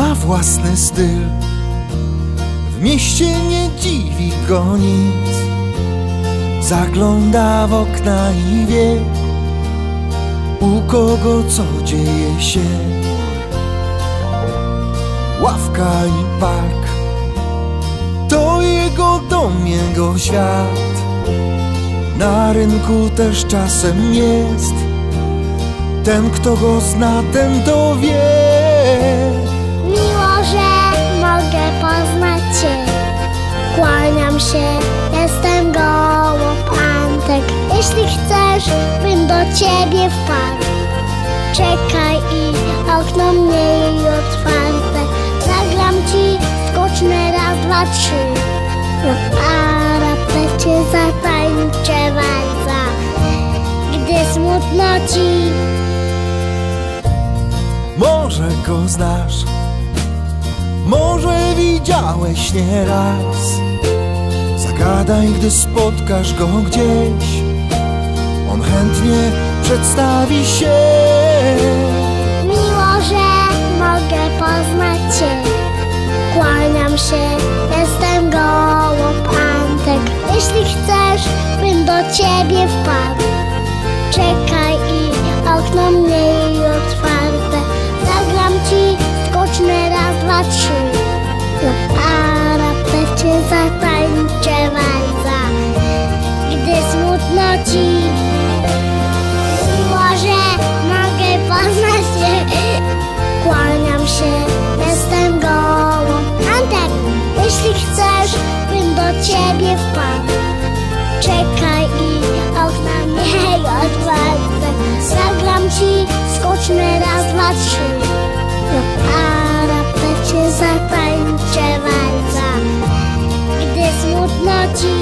własny styl. W mieście nie dziwi go nic. Zagląda w okna i wie, u kogo co dzieje się. Ławka i park to jego dom, jego świat. Na rynku też czasem jest ten, kto go zna, ten to wie. Jeśli chcesz, bym do Ciebie wpadł. Czekaj i okno mniej otwarte. Zagram Ci skoczne raz, dwa, trzy. Na parapecie zatańczę walca, gdy smutno Ci. Może go znasz, może widziałeś nieraz. Zagadaj, gdy spotkasz go gdzieś. On chętnie przedstawi się. Miło, że mogę poznać Cię. Kłaniam się, jestem gołąb Antek. Jeśli chcesz, bym do Ciebie wpadł. Czekaj patrzył, na parapecie zatańczy walca. Gdy smutno ci